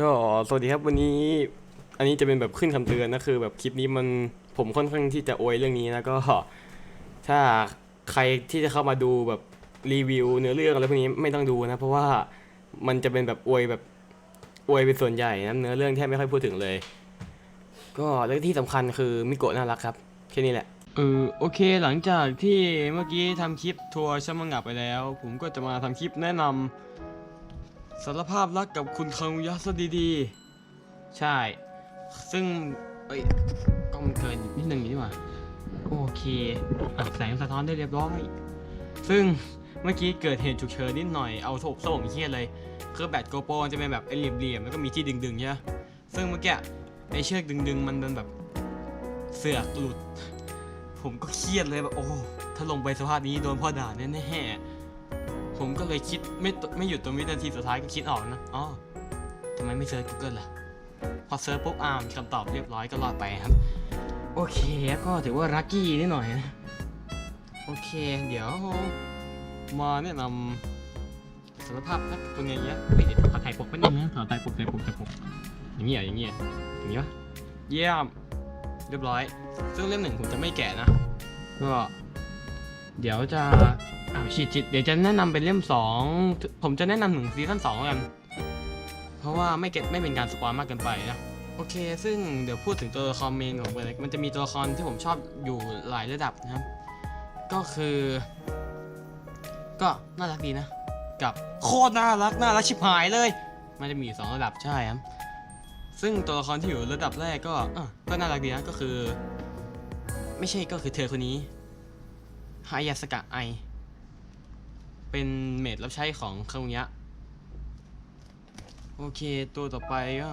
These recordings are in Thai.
ก็สวัสดีครับวันนี้อันนี้จะเป็นแบบขึ้นคำเตือนนะคือ แบบคลิปนี้มันผมค่อนข้างที่จะอวยเรื่องนี้นะก็ถ้าใครที่จะเข้ามาดูแบบรีวิวเนื้อเรื่องอะไรพวกนี้ไม่ต้องดูนะ เพราะว่ามันจะเป็นแบบอวยแบบอวยเป็นส่วนใหญ่นะเนื้อเรื่องแทบไม่ค่อยพูดถึงเลย ก็แล้วที่สำคัญคือมิโกะน่ารักครับแค่นี้แหละเออโอเคหลังจากที่เมื่อกี้ทำคลิปทัวร์ช่างมังงะไปแล้ว ผมก็จะมาทำคลิปแนะนำ สารภาพรักกับคุณคังยะซะดีๆ ใช่ ซึ่ง เอ้ยกล้องมันเกินนิดนึงนี่หว่าโอเคอแสงสะท้อนได้เรียบร้อย ซึ่งเมื่อกี้เกิดเหตุฉุกเฉินนิดหน่อยเอาโถกส่งเครียดเลย คือแบตโกโปรจะเป็นแบบไอ้เหลี่ยมๆ แล้วก็มีที่ดึงๆใช่ไหมซึ่งเมื่อกี้ไอ้เชือกดึงๆ มันเป็นแบบเสือกหลุด ผมก็เครียดเลยแบบโอ้ถ้าลงไปสภาพนี้โดนพ่อด่าแน่ๆ ผมก็เลยคิดไม่ไม่หยุดตรงวินาทีสุดท้ายก็คิดออกนะอ๋อทำไมไม่เซิร์ช Google ล่ะ พอเซิร์ชปุ๊บอ่ามีคำตอบเรียบร้อยก็รอดไปครับ โอเคก็ถือว่ารักกี้นิดหน่อยนะ โอเค เดี๋ยวมาแนะนำสารภาพรักตัวเนี้ยเฮ้ยเดี๋ยวขอถ่ายปกแป๊บนึงนะขอถ่ายปกถ่ายปกถ่ายปกอย่างนี้เหรออย่างนี้เหรออย่างนี้ปะเยี่ยมเรียบร้อย ซึ่งเล่มหนึ่งผมจะไม่แกะนะ ก็ เดี๋ยวจะอ้าวชิดชิดเดี๋ยวจะแนะนำเป็นเล่มสองผมจะแนะนำถึงซีซั่นสองกัน เพราะว่าไม่เก็ตไม่เป็นการสปอยมากเกินไปนะโอเค ซึ่งเดี๋ยวพูดถึงตัวละครเมนของเบอร์มันจะมีตัวละครที่ผมชอบอยู่หลายระดับนะครับ ก็คือ ก็น่ารักดีนะ กับโคตรน่ารักน่ารักชิบหายเลย มันจะมีอยู่สองระดับใช่ครับ ซึ่งตัวละครที่อยู่ระดับแรกก็ก็น่ารักดีนะ ก็คือ ไม่ใช่ก็คือเธอคนนี้ ฮายาสกะไอ เป็นเมดรับใช้ของคารุยะ โอเคตัวต่อไปก็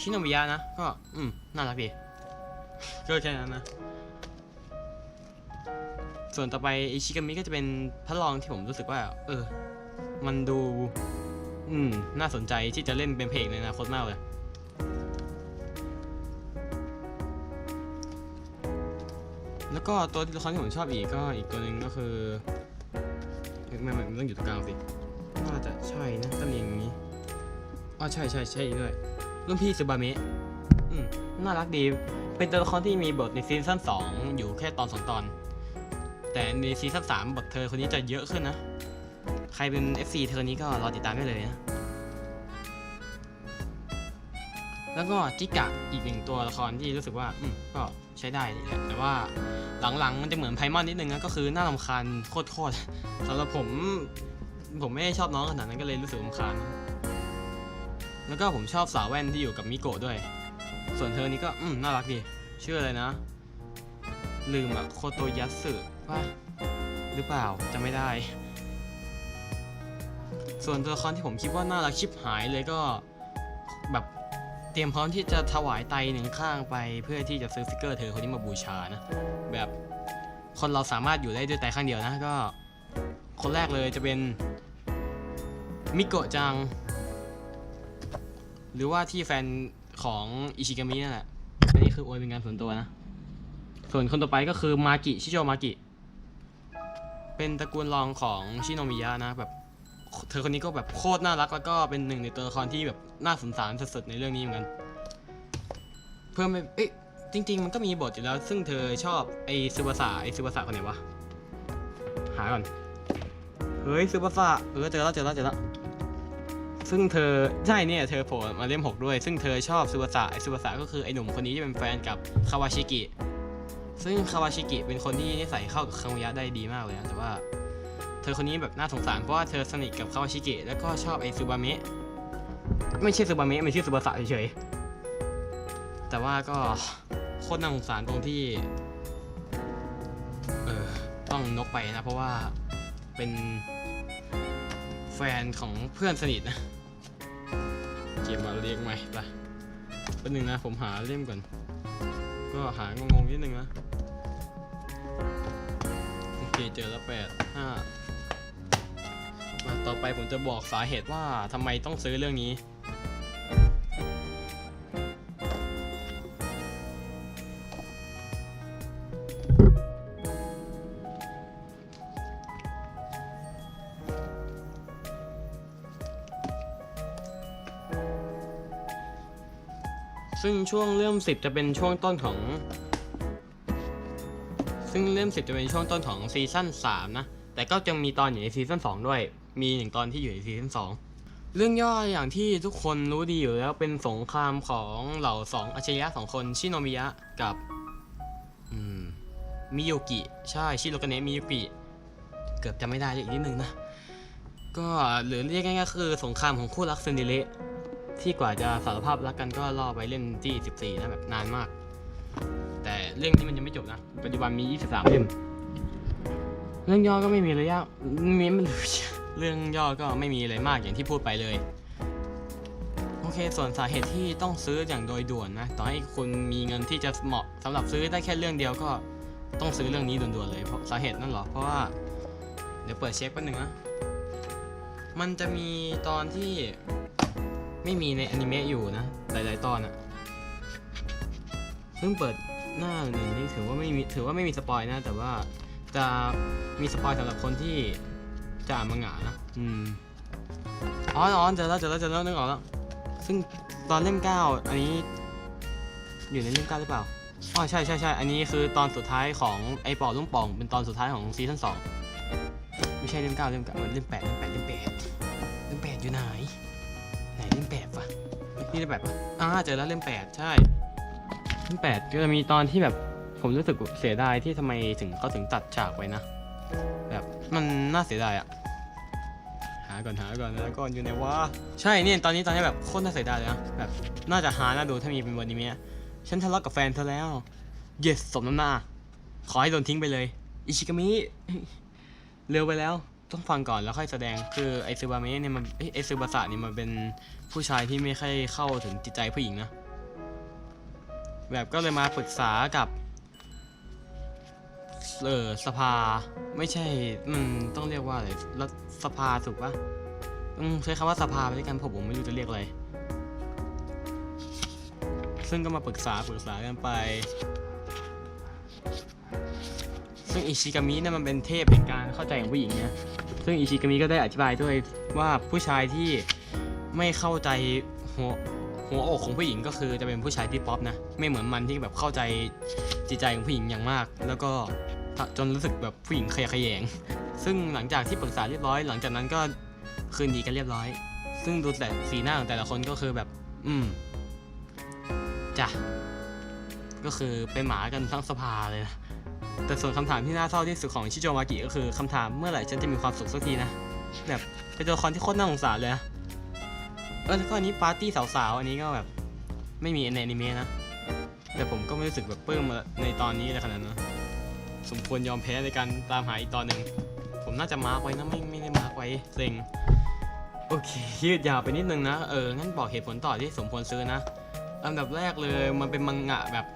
ชิโนมิยะนะ ก็ อืม น่ารักดีก็แค่นั้นนะ ส่วนต่อไปอิชิกามิก็จะเป็นพระรองที่ผมรู้สึกว่า เออ มันดู อืม น่าสนใจที่จะเล่นเป็นเพลงในอนาคตมากเลย แล้วก็ตัวละครที่ผมชอบอีกก็อีกตัวหนึ่งก็คือไม่ไม่ไม่มันต้องอยู่ตรงกลางสิน่าจะใช่นะตำแหน่งอย่างนี้อ๋อใช่ใช่ใช่ด้วยรุ่นพี่ซูบาเมะอืมน่ารักดี เป็นตัวละครที่มีบทในซีซั่น2 อยู่แค่ตอนสองตอน แต่ในซีซั่น3บทเธอคนนี้จะเยอะขึ้นนะ ใครเป็น FC เธอนี้ก็รอติดตามได้เลยนะ แล้วก็จิกะอีกหนึ่งตัวละครที่รู้สึกว่า อืมก็ ช้ได้แหละแต่ว่าหลังๆมันจะเหมือนไพมอนนิดนึงนะก็คือน่ารำคาญโคตรๆสำหรับผมผมไม่ได้ชอบน้องขนาดนั้นก็เลยรู้สึกรำคาญแล้วก็ผมชอบสาวแว่นที่อยู่กับมิโกะด้วย ส่วนเธอนี้ก็อืมน่ารักดีชื่ออะไรนะ ลืมอะโคโตยัสึป่ะหรือเปล่าจำไม่ได้ ส่วนตัวละครที่ผมคิดว่าน่ารักชิบหายเลยก็ เตรียมพร้อมที่จะถวายไตหนึ่งข้างไป เพื่อที่จะซื้อฟิกเกอร์เธอคนนี้มาบูชานะ แบบคนเราสามารถอยู่ได้ด้วยไตข้างเดียวนะก็ คนแรกเลยจะเป็นมิโกะจัง หรือว่าที่แฟนของอิชิกามินั่นแหละอันนี้คือโอยเป็นงานส่วนตัวนะ ส่วนคนต่อไปก็คือมากิชิโจมากิ เป็นตระกูลรองของชิโนมิยะนะแบบ เธอคนนี้ก็แบบโคตรน่ารักแล้วก็เป็นหนึ่งในตัวละครที่แบบน่าสงสารสุดๆในเรื่องนี้เหมือนกันเพิ่มไปเอ๊ะจริง ๆ มันก็มีบทอยู่แล้ว ซึ่งเธอชอบไอ้ซูบาสะไอ้ซูบาสะคนไหนวะหาก่อนเฮ้ยซูบาสะเออเจอแล้วเจอแล้วเจอแล้วซึ่งเธอใช่เนี่ยเธอโผล่มาเล่มหกด้วย ซึ่งเธอชอบซูบาสะไอ้ซูบาสะก็คือไอ้หนุ่มคนนี้ที่เป็นแฟนกับคาวาชิกิซึ่งคาวาชิกิเป็นคนที่นิสัยเข้ากับคังยะได้ดีมากเลยนะแต่ว่า เธอคนนี้แบบน่าสงสารเพราะว่าเธอสนิทกับคาวาชิกิแล้วก็ชอบไอซูบาเมะไม่ใช่ซูบาเมะมันชื่อซูบาสะเฉยๆแต่ว่าก็โคตรน่าสงสารตรงที่เออต้องนกไปนะเพราะว่าเป็นแฟนของเพื่อนสนิทนะเก็บมาเรียกใหม่ไปเป็นหนึ่งนะผมหาเล่มก่อน ก็หางงๆนิดนึงนะโอเคเจอแล้วแปดห้า ต่อไปผมจะบอกสาเหตุว่าทำไมต้องซื้อเรื่องนี้ ซึ่งช่วงเริ่มสิบจะเป็นช่วงต้นของ ซึ่งเริ่มสิบจะเป็นช่วงต้นของซีซั่นสามนะ แต่ก็จะมีตอนอยู่ในซีซั่นสองด้วย มีหนึ่งตอนที่อยู่ในซีซั่นสองเรื่องย่ออย่างที่ทุกคนรู้ดีอยู่แล้วเป็นสงครามของเหล่าสองอัจฉริยะสองคนชิโนมิยะกับมิโยกิ ใช่ชิโรกเนะมิโยกิ เกือบจะไม่ได้อีกนิดนึงนะ ก็หรือเรียกง่ายๆคือสงครามของคู่รักเซนดิเละที่กว่าจะสารภาพรักกันก็ล่อไปเล่นที่ 14นะแบบนานมาก แต่เรื่องนี้มันยังไม่จบนะ ปัจจุบันมี 23เล่มเรื่องย่อก็ไม่มีอะยากมีมันเเรื่องย่อก็ไม่มีอะไรมากอย่างที่พูดไปเลย โอเค ส่วนสาเหตุที่ต้องซื้ออย่างโดยด่วนนะต่อให้คุณมีเงินที่จะเหมาะสำหรับซื้อได้แค่เรื่องเดียวก็ต้องซื้อเรื่องนี้ด่วนๆเลยเพราะสาเหตุนั่นหรอเพราะว่าเดี๋ยวเปิดเช็คแป๊บนึงนะมันจะมีตอนที่ไม่มีในอนิเมะอยู่นะหลายๆตอนอะเพิ่งเปิดหน้าหนึ่งนี่ถือว่าไม่มีถือว่าไม่มีสปอยนะแต่ว่าจะมีสปอยสำหรับคนที่ จะอ่านมังงะนะอืมอ๋ออ๋อเจอแล้วเจอแล้วเจอแล้วนึกออกแล้ว ซึ่งตอนเล่มเก้าอันนี้ อยู่ในเล่มเก้าหรือเปล่าอ๋อใช่ใช่ใช่อันนี้คือตอนสุดท้ายของไอปอลุ่มป่อง เป็นตอนสุดท้ายของซีซั่นสองไม่ใช่เล่มเก้าเล่มเก้าเล่มแปดเล่มแปดเล่มแปดเล่มแปดอยู่ไหนไหนเล่มแปดวะนี่เล่มแปดปะอ่าเจอแล้วเล่มแปดใช่เล่มแปดก็จะมีตอนที่แบบผมรู้สึกเสียดายที่ทำไมถึงเขาถึงตัดฉากไว้นะแบบ มันน่าเสียดายอะหาก่อนหาก่อนแล้วก่อนอยู่ไหนวะใช่เนี่ยตอนนี้ตอนนี้แบบโคตรน่าเสียดายเลยนะแบบน่าจะหาน่าดูถ้ามีเป็นวันนี้เมียฉันทะเลาะกับแฟนเธอแล้ว yes สมน้ำหน้า ขอให้โดนทิ้งไปเลย อิชิกามิ เร็วไปแล้ว ต้องฟังก่อนแล้วค่อยแสดง คือไอซึบาเมะเนี่ยมันเอ้ยไอซึบาสะเนี่ยมันเป็นผู้ชายที่ไม่ค่อยเข้าถึงจิตใจผู้หญิงนะ แบบก็เลยมาปรึกษากับ เออสภา ไม่ใช่อืมต้องเรียกว่าอะไรรัฐสภาถูกปะอืมใช้คำว่าสภาไปด้วยกันเพราะผมไม่รู้จะเรียกอะไร ซึ่งก็มาปรึกษาปรึกษากันไป ซึ่งอิชิกามิเนี่ยมันเป็นเทพแห่งการเข้าใจของผู้หญิงนะซึ่งอิชิกามิก็ได้อธิบายด้วยว่าผู้ชายที่ไม่เข้าใจหัวหัวอกของผู้หญิงก็คือจะเป็นผู้ชายที่ป๊อปนะ ไม่เหมือนมันที่แบบเข้าใจจิตใจของผู้หญิงอย่างมาก แล้วก็ จนรู้สึกแบบผู้หญิงขยะแขยง ซึ่งหลังจากที่ปรึกษาเรียบร้อย หลังจากนั้นก็คืนดีกันเรียบร้อย ซึ่งดูแต่สีหน้าของแต่ละคนก็คือแบบ อืมจ้ะก็คือเป็นหมากันทั้งสภาเลยนะแต่ส่วนคำถามที่น่าเศร้าที่สุดของชิโจมากิก็คือคำถามเมื่อไหร่ฉันจะมีความสุขสักทีนะแบบเป็นตัวละครที่โคตรน่าสงสารเลยนะเออแล้วก็อันนี้ปาร์ตี้สาวๆอันนี้ก็แบบไม่มีในอนิเมะนะแต่ผมก็ไม่รู้สึกแบบปลื้มในตอนนี้เลยขนาดนั้นนะ สมควรยอมแพ้ในการตามหาอีกตอนหนึ่ง ผมน่าจะมาไว้นะไม่ไม่ได้มาไว้เซ็งโอเคยืดยาวไปนิดนึงนะเอองั้นบอกเหตุผลต่อที่สมควรซื้อนะอันดับแรกเลยมันเป็นมังงะแบบ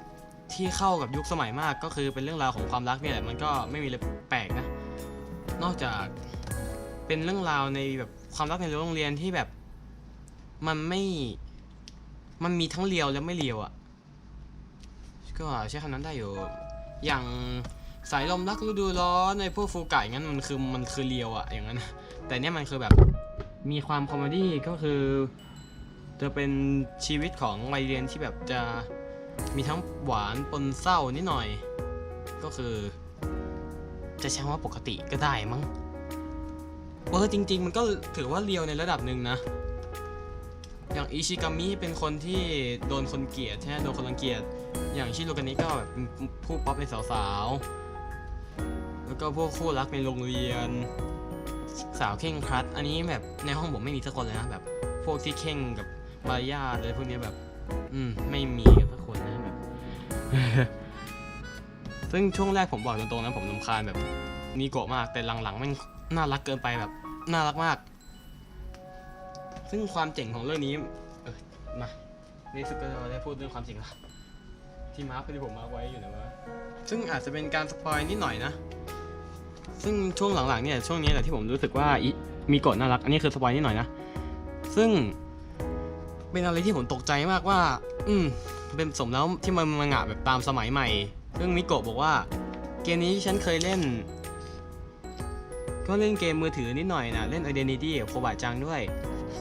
ที่เข้ากับยุคสมัยมากก็คือเป็นเรื่องราวของความรักเนี่ยแหละมันก็ไม่มีอะไรแปลกนะ นอกจากเป็นเรื่องราวในแบบความรักในโรงเรียนที่แบบมันไม่ มันมีทั้งเลียวและไม่เลียวอะ่ะ ก็ใช้คำนั้นได้อยู่ อย่าง สายลมรักฤดูร้อนในพวกฟูไก่งั้นมันคือมันคือเลียวอะอย่างนั้นนะแต่เนี่ยมันคือแบบมีความคอมเมดี้ก็คือ จะเป็นชีวิตของวัยเรียนที่แบบจะมีทั้งหวานปนเศร้านิดหน่อย ก็คือ จะใช้ว่าปกติก็ได้มั้งเออจริง ๆ มันก็ถือว่าเลียวในระดับหนึ่งนะ อย่างอิชิกามิเป็นคนที่โดนคนเกลียดใช่ไหมโดนคนรังเกียจอย่างชิโรกานิก็แบบเป็นผู้ป๊อปในสาวๆแล้ว ก็พวกคู่รักในโรงเรียน สาวเข่งครัด อันนี้แบบในห้องผมไม่มีสักคนเลยนะแบบ พวกที่เข่งกับมารยาทอะไรพวกนี้แบบ อืมไม่มีสักคนนะแบบ ซึ่งช่วงแรกผมบอกตรงๆนะผมลำคาญแบบนีโกะมากแต่หลังๆมันน่ารักเกินไปแบบ น่ารักมาก ซึ่งความเจ๋งของเรื่องนี้ เออมาในสุดก็เราได้พูดเรื่องความจริงละที่มาร์คที่ผมมาร์คไว้อยู่นะวะซึ่งอาจจะเป็นการสปอยนิดหน่อยนะ ซึ่งช่วงหลังๆเนี่ยช่วงนี้แหละที่ผมรู้สึกว่ามีโกะน่ารัก อันนี้คือสปอยนิดหน่อยนะ ซึ่งเป็นอะไรที่ผมตกใจมากว่า อืม เป็นสมแล้วที่มันมังงะแบบตามสมัยใหม่ ซึ่งมิโกะบอกว่า เกมนี้ฉันเคยเล่น ก็เล่นเกมมือถือนิดหน่อยนะ เล่น Identity กับโคบะจังด้วย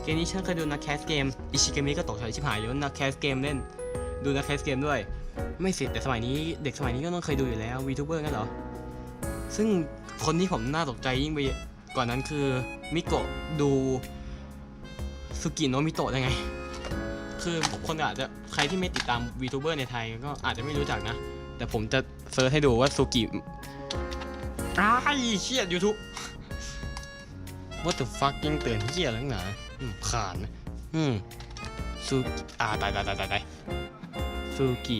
เกมนี้ฉันเคยดูนักแคสเกม อิชิเกมิก็ตกใจชิบหายเลยว่านักแคสเกมเล่น ดูนะเทสเกมด้วย ไม่สิแต่สมัยนี้เด็กสมัยนี้ก็ต้องเคยดูอยู่แล้ว VTuber งั้นเหรอ ซึ่ง คนที่ผมน่าตกใจยิ่งไปกว่านั้นคือมิโกะดูสุกิโนมิโตะได้ไง คือคนอาจจะใครที่ไม่ติดตาม VTuber ในไทยก็อาจจะไม่รู้จักนะ แต่ผมจะเซิร์ชให้ดูว่าสุกิอ้ายเชี่ย YouTube What the fuck ยังเตือนเฮียแล้วหนาขานอืมซูอ่าตายตายตายตายตายซูกิ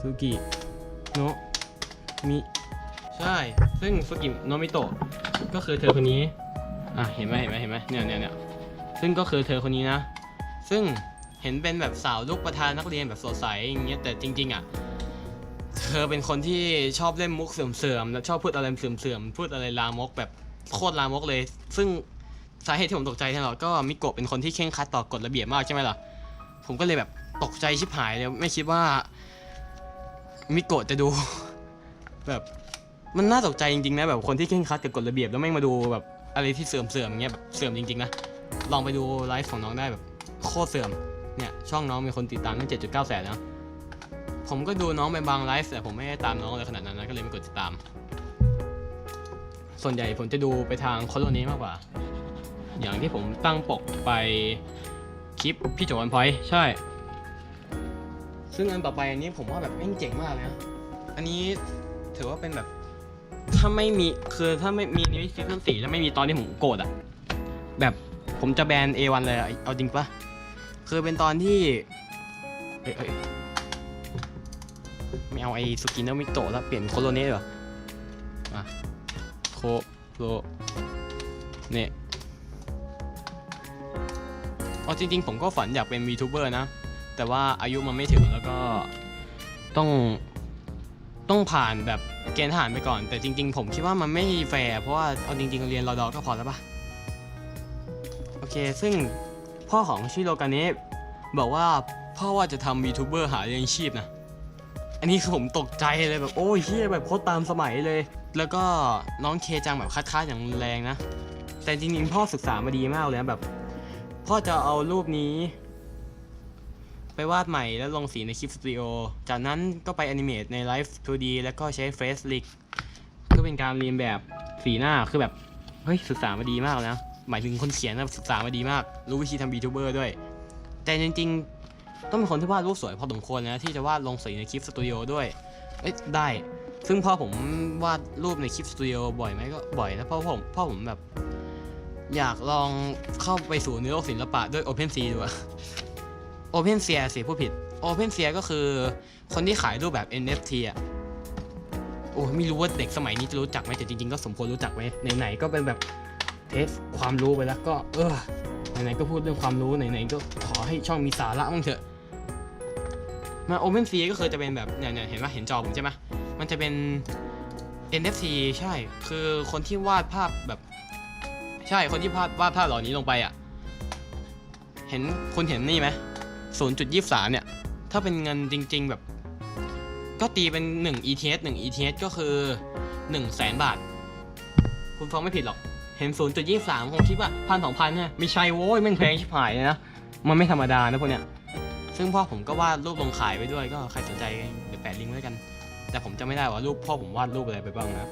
ซูกิ โนะมิใช่ ซึ่งซูกิโนมิโตะก็คือเธอคนนี้ อะ เห็นไหมเห็นไหมเห็นไหมเนี่ยเนี่ยเนี่ยซึ่งก็คือเธอคนนี้นะ ซึ่งเห็นเป็นแบบสาวลูกประธานนักเรียนแบบสดใสอย่างเงี้ย แต่จริง ๆ อะ เธอเป็นคนที่ชอบเล่นมุกเสื่อมๆ แล้วชอบพูดอะไรเสื่อมๆ พูดอะไรลามกแบบโคตรลามกเลย ซึ่งสาเหตุที่ผมตกใจแทนเราก็มิโกะเป็นคนที่เคร่งคัดต่อกฎระเบียบมากใช่ไหมล่ะ ผมก็เลยแบบตกใจชิบหายเลยไม่คิดว่า มิโกะจะดู แบบมันน่าตกใจจริงๆนะแบบคนที่เคร่งครัดกับกฎระเบียบแล้วแม่มาดูแบบอะไรที่เสื่อมๆอย่างเงี้ยแบบเสื่อมจริงๆนะลองไปดูไลฟ์ของน้องได้แบบโคตรเสื่อมเนี่ยช่องน้องมีคนติดตามตั้ง7.9แสนแล้วผมก็ดูน้องไปบางไลฟ์แต่ผมไม่ได้ตามน้องเลยขนาดนั้นนะก็เลยไม่กดติดตาม ส่วนใหญ่ผมจะดูไปทางโคโลนี้มากกว่า อย่างที่ผมตั้งปกไปคลิปพี่โจวันพอยใช่ ซึ่งอันต่อไปอันนี้ผมว่าแบบแม่งเจ๋งมากเลยนะ อันนี้ถือว่าเป็นแบบ ถ้าไม่มีคือถ้าไม่มีนิวิซีซั่นสี่ถ้าไม่มีตอนที่ผมโกรธอะแบบผมจะแบน A1 เลยอะเอาจริงปะคือเป็นตอนที่เอ้ยเอ้ยไม่เอาไอ้สกินเนอร์มิโตะแล้วเปลี่ยนโคโลเน่ดีกว่ามาโคโลเน่เอาจริง ๆ ผมก็ฝันอยากเป็น VTuber นะ แต่ว่าอายุมันไม่ถึงแล้วก็ต้องต้องผ่านแบบเกณฑ์ทหารไปก่อน แต่จริง ๆ ผมคิดว่ามันไม่แฟร์เพราะว่าเอาจริง ๆ เรียนรอดอก็พอแล้วปะโอเค ซึ่งพ่อของชิโรกาเนะบอกว่าพ่อว่าจะทำ VTuber หาเลี้ยงชีพนะ อันนี้ผมตกใจเลยแบบโอ้ยเฮียแบบโคตรตามสมัยเลย แล้วก็น้องเคจังแบบคัดค้านอย่างแรงนะ แต่จริงๆพ่อศึกษามาดีมากเลยนะแบบ พ่อจะเอารูปนี้ ไปวาดใหม่แล้วลงสีในคลิปสตูดิโอ จากนั้นก็ไปแอนิเมตในไลฟ์ 2D แล้วก็ใช้เฟซลิกเพื่อเป็นการเรียนแบบสีหน้าคือแบบ เฮ้ย ศึกษามาดีมากเลยนะ หมายถึงคนเขียนนะศึกษามาดีมาก รู้วิธีทำ VTuber ด้วย แต่จริงๆ ต้องเป็นคนที่วาดรูปสวยพอสมควรนะ ที่จะวาดลงสีในคลิปสตูดิโอด้วย เอ้ยได้ ซึ่งพ่อผมวาดรูปในคลิปสตูดิโอบ่อยไหมก็บ่อยนะเพราะผมพ่อผมแบบอยากลองเข้าไปสู่ในโลกศิลปะด้วย OpenSea ดูอะ OpenSea สิผู้ผิด OpenSea ก็คือคนที่ขายรูปแบบ NFT อะโอ้ไม่รู้ว่าเด็กสมัยนี้จะรู้จักไหมแต่จริงๆก็สมควรรู้จักไหมไหนๆก็เป็นแบบเทสความรู้ไปแล้วก็ เออไหนๆก็พูดเรื่องความรู้ไหนๆก็ขอให้ช่องมีสาระบ้างเถอะ มา OpenSea ก็คือจะเป็นแบบเนี่ยเนี่ยเห็นไหมเห็นจอผมใช่ไหมมันจะเป็น NFT ใช่ คือคนที่วาดภาพแบบ ใช่คนที่วาดวาดภาพเหล่านี้ลงไปอะ เห็นคุณเห็นนี่ไหม 0.23 เนี่ย ถ้าเป็นเงินจริง ๆ แบบ ก็ตีเป็น 1 ETH 1 ETH ก็คือ 1 0 0 0 0แสนบาท คุณฟังไม่ผิดหรอก เห็น 0.23ผมคิดว่าพันสองพันเนี่ยไม่ใช่โว้ยแม่งแพงชิบหายเลยนะ มันไม่ธรรมดานะพวกเนี้ย ซึ่งพ่อผมก็วาดรูปลงขายไว้ด้วยก็ใครสนใจเดี๋ยวแปะลิงก์ไว้กัน แต่ผมจะไม่ได้ว่ารูปพ่อผมวาดรูปอะไรไปบ้างนะ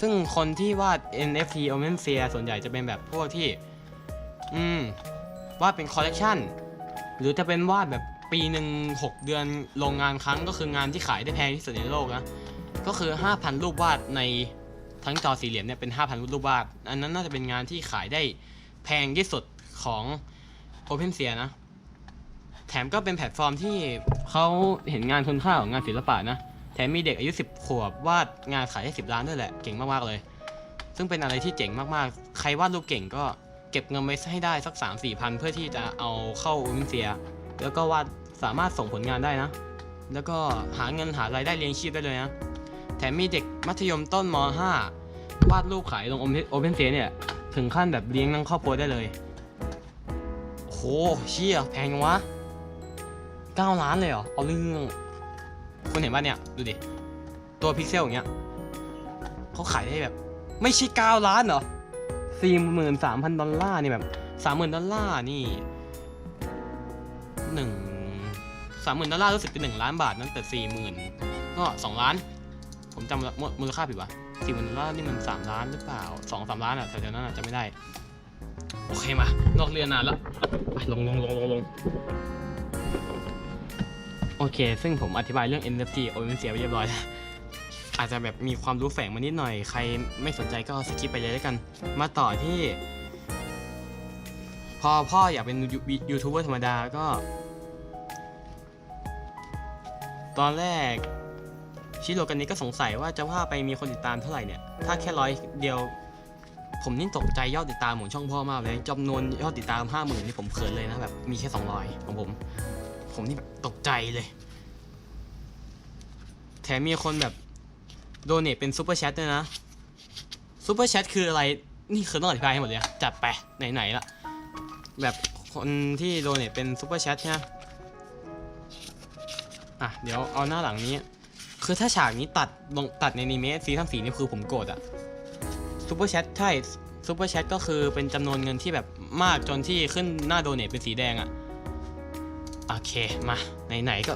ซึ่งคนที่วาด NFT Omen s e a ส่วนใหญ่จะเป็นแบบพวกที่ อืมวาดเป็นคอลเลกชัน หรือจะเป็นวาดแบบปีหนึ่งหกเดือนลงงานครั้งก็คืองานที่ขายได้แพงที่สุดในโลกนะ ก็คือ 5,000 รูปวาดในทั้งจอสี่เหลี่ยมเนี่ยเป็น 5,000 รูปวาด อันนั้นน่าจะเป็นงานที่ขายได้แพงที่สุดของ OpenSea นะ แถมก็เป็นแพลตฟอร์มที่เขาเห็นงานคุณค่าของงานศิลปะนะ แถมมีเด็กอายุ 10 ขวบวาดงานขายได้ 10 ล้านด้วยแหละ เก่งมากๆเลย ซึ่งเป็นอะไรที่เจ๋งมากๆ ใครวาดรูปเก่งก็ เก็บเงินไว้ให้ได้สัก 3 4พันเพื่อที่จะเอาเข้าอุนเซีย แล้วก็วาดสามารถส่งผลงานได้นะ แล้วก็หาเงินหารายได้เลี้ยงชีพได้เลยนะ แถมมีเด็กมัธยมต้นม .5 วาดรูปขายลงโอเพนเซียเนี่ย ถึงขั้นแบบเลี้ยงทั้งครอบครัวได้เลยโหเชี่ยแพงจังวะ9ล้านเลยเหรอ เอาเรื่องคุณเห็นป่ะเนี่ย ดูดิ ตัวพิกเซลอย่างเงี้ยเขาขายได้แบบ ไม่ใช่ 9 ล้านเหรอ 43,000ดอลลาร์นี่แบบ30,000ดอลลาร์นี่หนึ่งสามหมื่นดอลลาร์รู้สึกเป็นหนึ่งล้านบาทนั่นแต่สี่หมื่นก็สองล้าน ผมจำมูลค่าผิดวะสี่หมื่นดอลลาร์นี่มันสามล้านหรือเปล่าสองสามล้านอะแถวๆนั้นอะจะไม่ได้ โอเคมานอกเรียนนานแล้วไปลงลงลงลงลงโอเค ซึ่งผมอธิบายเรื่อง NFT โอนเสียไปเรียบร้อยแล้ว อาจจะแบบมีความรู้แฝงมานิดหน่อย ใครไม่สนใจก็สกิปไปเลยแล้วกัน มาต่อที่ พอพ่ออยากเป็นยูยูทูบเบอร์ธรรมดาก็ ตอนแรกชิโรกันนี้ก็สงสัยว่าจะว่าไปมีคนติดตามเท่าไหร่เนี่ย ถ้าแค่ร้อยเดียว ผมนี่ตกใจยอดติดตามของช่องพ่อมากเลยจำนวนยอดติดตามห้าหมื่นนี่ผมเขินเลยนะแบบมีแค่สองร้อยของผม ผมนี่แบบตกใจเลย แถมมีคนแบบ โดเนทเป็นซูเปอร์แชทด้วยนะซูเปอร์แชทคืออะไร นี่คือต้องอธิบายให้หมดเลยอะจัดไปไหนๆละแบบคนที่โดเนทเป็นซูเปอร์แชทใช่ไหมอะเดี๋ยวเอาหน้าหลังนี้ คือถ้าฉากนี้ตัดลงตัดในนิเมะซีซั่นสี่นี่คือผมโกรธอะซูเปอร์แชทใช่ซูเปอร์แชทก็คือเป็นจำนวนเงินที่แบบมากจนที่ขึ้นหน้าโดเนทเป็นสีแดงอะโอเคมาไหนๆก็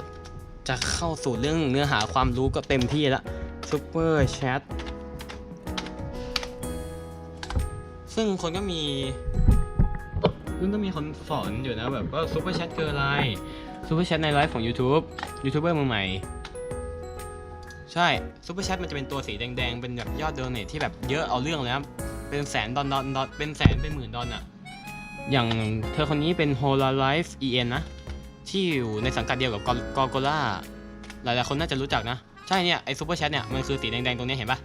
จะเข้าสู่เรื่องเนื้อหาความรู้ก็เต็มที่แล้ว ซูเปอร์แชทซึ่งคนก็มีซึ่งก็มีคนสอนอยู่นะแบบว่าซูเปอร์แชทคืออะไรซูเปอร์แชทในไลฟ์ของ YouTube ยูทูบเบอร์มือใหม่ ใช่ซูเปอร์แชทมันจะเป็นตัวสีแดงๆ เป็นแบบยอดโดเนทที่แบบเยอะเอาเรื่องเลยครับเป็นแสนดอนดอนดอนเป็นแสนเป็นหมื่นดอนอะอย่างเธอคนนี้เป็น h o l a Life EN นะ ที่อยู่ในสังกัดเดียวกับกอโกล่าหลายๆคนน่าจะรู้จักนะ ใช่เนี่ยไอซูเปอร์แชทเนี่ยมันคือสีแดงๆตรงนี้เห็นปะ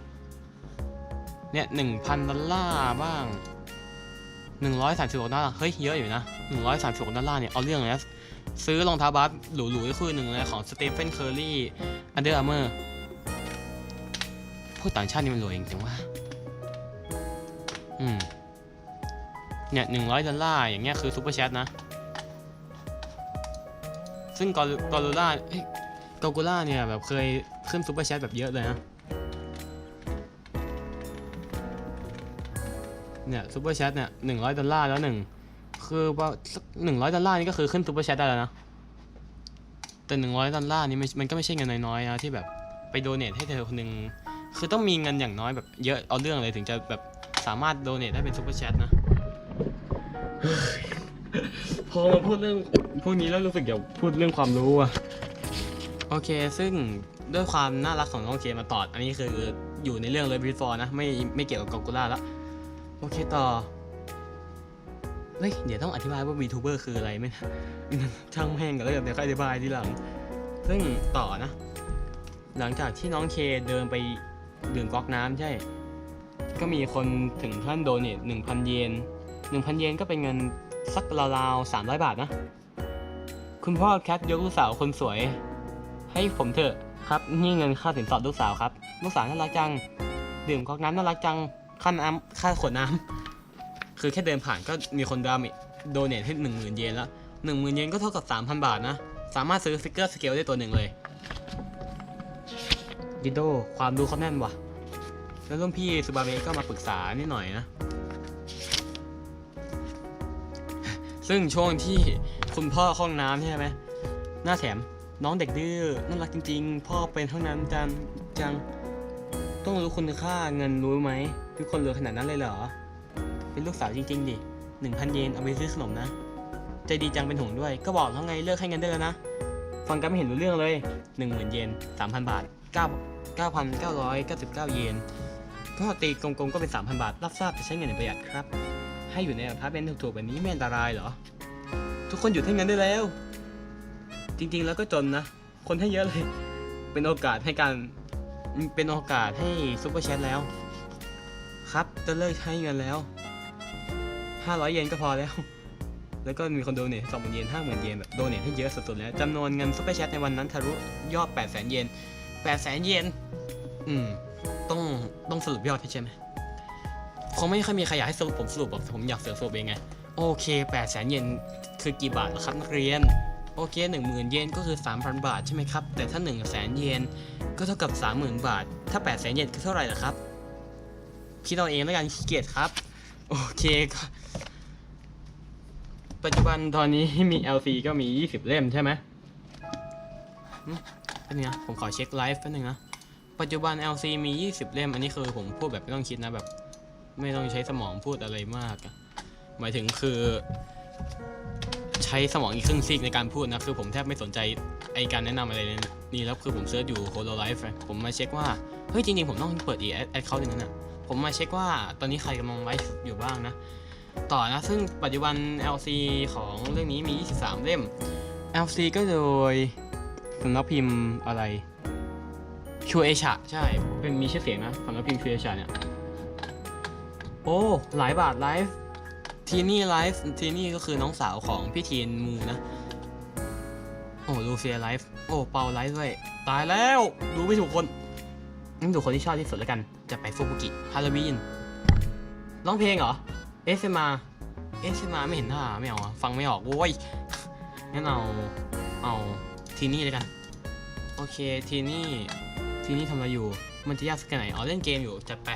เนี่ยหนึ่งพันดอลลาร์บ้างหนึ่งร้อยสามสิบหกดอลลาร์เฮ้ยเยอะอยู่นะหนึ่งร้อยสามสิบหกดอลลาร์เนี่ยเอาเรื่องเลยนะซื้อรองเท้าบาสหรูๆคู่หนึ่งเลยของสเตเฟนเคอร์รี่อันเดอร์อาร์เมอร์พวกต่างชาตินี่มันรวยจริงๆว่าอืมเนี่ยหนึ่งร้อยดอลลาร์อย่างเงี้ยคือซูเปอร์แชทนะ ซึ่งกอรูล่าเอ้ยกอกูล่าเนี่ยแบบเคย ขึ้นซูเปอร์แชทแบบเยอะเลยนะ เนี่ยซูเปอร์แชทเนี่ยหนึ่งร้อยดอลลาร์แล้วหนึ่งคือว่าหนึ่งร้อยดอลลาร์นี่ก็คือขึ้นซูเปอร์แชทได้แล้วนะ แต่หนึ่งร้อยดอลลาร์นี่ม่มันก็ไม่ใช่เงินน้อยๆนะที่แบบไปโดเนทให้เธอคนหนึ่งคือต้องมีเงินอย่างน้อยแบบเยอะเอาเรื่องเลยถึงจะแบบสามารถโดเนทได้เป็นซูเปอร์แชทนะ พอมาพูดเรื่องพวกนี้แล้วรู้สึกอยากพูดเรื่องความรู้อะ โอเค ซึ่งด้วยความน่ารักของน้องเคมาตอด อันนี้คืออยู่ในเรื่องเลยบิฟอร์นะ ไม่ไม่เกี่ยวกับกอกูล่าแล้ว โอเคต่อ เฮ้ย เดี๋ยวต้องอธิบายว่า VTuber คืออะไรไหมช่างแม่งกันแล้วกันเดี๋ยวค่อยอธิบายทีหลัง ซึ่งต่อนะ หลังจากที่น้องเคเดินไปดื่มก๊อกน้ำใช่ ก็มีคนถึงขั้นโดเนท1,000เยน1,000เยนก็เป็นเงินสักราวๆ300บาทนะ คุณพ่อแคทยกลูกสาวคนสวย ให้ผมเถอะครับนี่เงินค่าสินสอดลูกสาวครับ ลูกสาวน่ารักจัง ดื่มก๊อกน้ำน่ารักจังค่าน้ำค่าขวดน้ำคือแค่เดินผ่านก็มีคนดามิโดเนทให้หนึ่งหมื่นเยนแล้วหนึ่งหมื่นเยนก็เท่ากับสามพันบาทนะ สามารถซื้อฟิกเกอร์สเกลได้ตัวหนึ่งเลยดิโดความรู้เขาแน่นว่ะ แล้วรุ่นพี่ซูบาเบก็มาปรึกษานิดหน่อยนะ ซึ่งช่วงที่คุณพ่อข้าห้องน้ำใช่ไหมหน้าแถม น้องเด็กดื้อน่ารักจริง ๆ พ่อเป็นห้องน้ำจังจัง ต้องรู้คุณค่าเงินรู้ไหมทุกคนรวยขนาดนั้นเลยเหรอ เป็นลูกสาวจริง ๆ ดิหนึ่งพันเยนเอาไปซื้อขนมนะ ใจดีจังเป็นห่วงด้วย ก็บอกแล้วไงเลิกให้เงินได้แล้วนะ ฟังกันไม่เห็นรู้เรื่องเลยหนึ่งหมื่นเยนสามพันบาทเก้าเก้าพันเก้าร้อยเก้าสิบเก้าเยน ก็ตีกลมๆก็เป็นสามพันบาท รับทราบจะใช้เงินอย่างประหยัดครับ ให้อยู่ในอพาร์ตเมนต์ถูกๆแบบนี้ไม่อันตรายเหรอ ทุกคนหยุดให้เงินได้แล้ว จริง ๆ แล้วก็จนนะ คนให้เยอะเลย เป็นโอกาสให้การเป็นโอกาสให้ซุปเปอร์แชทแล้ว ครับจะเลิกให้เงินแล้ว 500 เยนก็พอแล้ว แล้วก็มีคนโดเนท20,000เยน50,000เยนแบบโดเนทให้เยอะสุดๆแล้วจำนวนเงินซุปเปอร์แชทในวันนั้นทะลุยอด 800,000 เยน 800,000 เยน อืม ต้องต้องสรุปยอดใช่ไหมคงไม่ค่อยมีใครอยากให้สรุปผมสรุปหรอกผมอยากเสือสรุปเองไง โอเค 800,000 เยนคือกี่บาทล่ะครับนักเรียน โอเค 10,000 เยนก็คือ 3,000 บาทใช่ไหมครับ แต่ถ้า 100,000เยนก็เท่ากับ 30,000 บาท ถ้า800,000เยนคือเท่าไหร่ล่ะครับคิดเอาเองแล้วกันขี้เกียจครับ โอเคก็ปัจจุบันตอนนี้มี LC ก็มี 20 เล่มใช่ไหมหึแป๊บนึงนะผมขอเช็คไลฟ์แป๊บนึงนะปัจจุบัน LC มี 20 เล่ม อันนี้คือผมพูดแบบไม่ต้องคิดนะแบบ ไม่ต้องใช้สมองพูดอะไรมากอะหมายถึงคือ ใช้สมองอีกครึ่งซีกในการพูดนะคือผมแทบไม่สนใจไอการแนะนำอะไรเลยนี่แล้วคือผมเซิร์ชอยู่ Holo Life ผมมาเช็คว่า เฮ้ยจริงๆ ผมต้องเปิดอีแอคเคาท์หนึ่งนะผมมาเช็คว่าตอนนี้ใครกำลังไลฟ์อยู่บ้างนะ ต่อนะ ซึ่งปัจจุบัน LC ของเรื่องนี้มี 23 เล่ม LC ก็โดยสำนักพิมพ์อะไรชูเอชะใช่ เป็นมีชื่อเสียงนะสำนักพิมพ์ชูเอชะเนี่ย โอ้ หลายบาทไลฟ์ ทีนี่ไลฟ์ทีนี่ก็คือน้องสาวของพี่ทีนมูนะ โอ้ลูเฟียไลฟ์โอ้เปาไลฟ์ด้วยตายแล้วดูไม่ถูกคนงั้นดูคนที่ชอบที่สุดแล้วกัน จะไปฟุกุกิฮาโลวีนร้องเพลงเหรอเอสมาเอสมาไม่เห็นท่าไม่เอาฟังไม่ออกโว้ยงั้นเอาเอาทีนี่เลยกัน โอเคทีนี่ทีนี่ทำอะไรอยู่ มันจะยากสักแค่ไหนอ๋อเล่นเกมอยู่จัดไป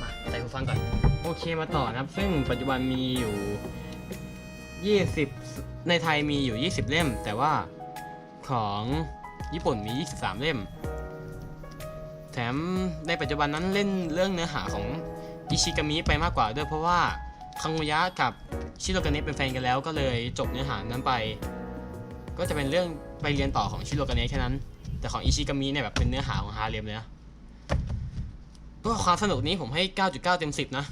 มาใส่หูฟังก่อน โอเคมาต่อนะครับ ซึ่งปัจจุบันมีอยู่ 20 ในไทยมีอยู่ 20 เล่ม แต่ว่าของญี่ปุ่นมี 23 เล่ม แถมในปัจจุบันนั้นเล่นเรื่องเนื้อหาของอิชิกามิไปมากกว่าด้วยเพราะว่าคังุยะกับชิโรกาเนะเป็นแฟนกันแล้ว ก็เลยจบเนื้อหานั้นไป ก็จะเป็นเรื่องไปเรียนต่อของชิโรกาเนะแค่นั้น แต่ของอิชิกามิเนี่ยแบบเป็นเนื้อหาของฮาเร็มเลยนะก็ความสนุกนี้ผมให้ 9.9 เต็ม 10 นะ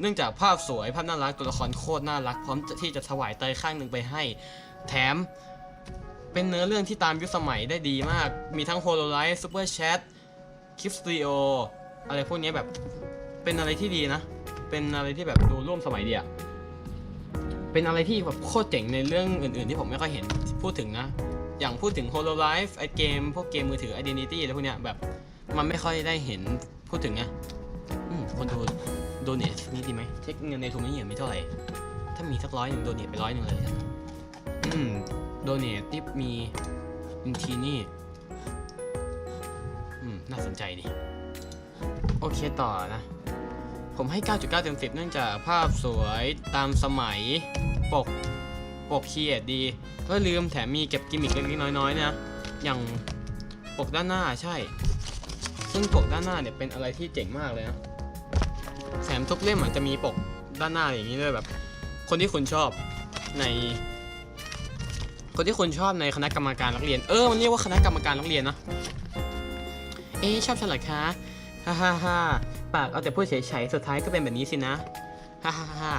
เนื่องจากภาพสวยภาพน่ารักตัวละครโคตรน่ารัก พร้อมที่จะถวายไตข้างหนึ่งไปให้ แถม เป็นเนื้อเรื่องที่ตามยุคสมัยได้ดีมาก มีทั้งโฮโลไลท์ซูเปอร์แชทคลิปสตูดิโออะไรพวกนี้แบบเป็นอะไรที่ดีนะ เป็นอะไรที่แบบดูร่วมสมัยดีอะเป็นอะไรที่แบบโคตรเจ๋งในเรื่องอื่น ๆ ที่ผมไม่ค่อยเห็นพูดถึงนะ อย่างพูดถึง Hololive ไอเกม พวกเกมมือถือ Identity อะไรพวกเนี้ยแบบ มันไม่ค่อยได้เห็นพูดถึงไงอืมคนดู โดเนทนี่ดีไหมเช็คเงินในทุนไม่เหี่ยมีเท่าไหร่ ถ้ามีสักร้อยหนึ่งโดเนทไปร้อยหนึ่งเลยอืมโดเนทที่มีอินทีนี่อืมน่าสนใจดี โอเคต่อนะ ผมให้ 9.9 เต็ม 10 เนื่องจากภาพสวยตามสมัยปกปกเคียดดี ก็ลืมแถมมีเก็บกิมมิคเล็กๆน้อยๆนะ อย่างปกด้านหน้าใช่ ซึ่งปกด้านหน้าเนี่ยเป็นอะไรที่เจ๋งมากเลยนะ แถมทุกเล่มอาจจะมีปกด้านหน้าอย่างนี้ด้วยแบบ คนที่คุณชอบใน คนที่คุณชอบในคณะกรรมการนักเรียน เออมันเรียกว่าคณะกรรมการนักเรียนนะเอ๊ชอบฉันเหรอคะฮ่าฮ่าฮ่าปากเอาแต่พูดเฉยๆสุดท้ายก็เป็นแบบนี้สินะฮ่าฮ่าฮ่า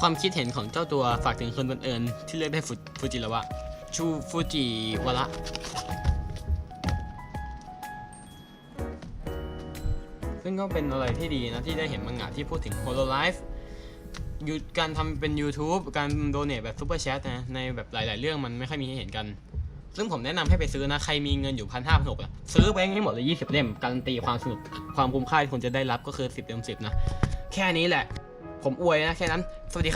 ความคิดเห็นของเจ้าตัวฝากถึงคนบังเอิญที่เลือกได้ฟูจิระวะ ชูฟูจิวะละ ซึ่งก็เป็นอะไรที่ดีนะ ที่ได้เห็นมังงะที่พูดถึง Hololive ยูการทำเป็น YouTube การโดเนทแบบซูเปอร์แชทนะ ในแบบหลาย ๆ เรื่องมันไม่ค่อยมีให้เห็นกัน ซึ่งผมแนะนำให้ไปซื้อนะ ใครมีเงินอยู่พันห้าพันหกซื้อไปให้หมดเลย 20 เล่ม การันตีความสนุกความคุ้มค่าที่คุณจะได้รับก็คือ 10เต็ม10 นะ แค่นี้แหละ ผมอวยนะ แค่นั้น สวัสดีครับ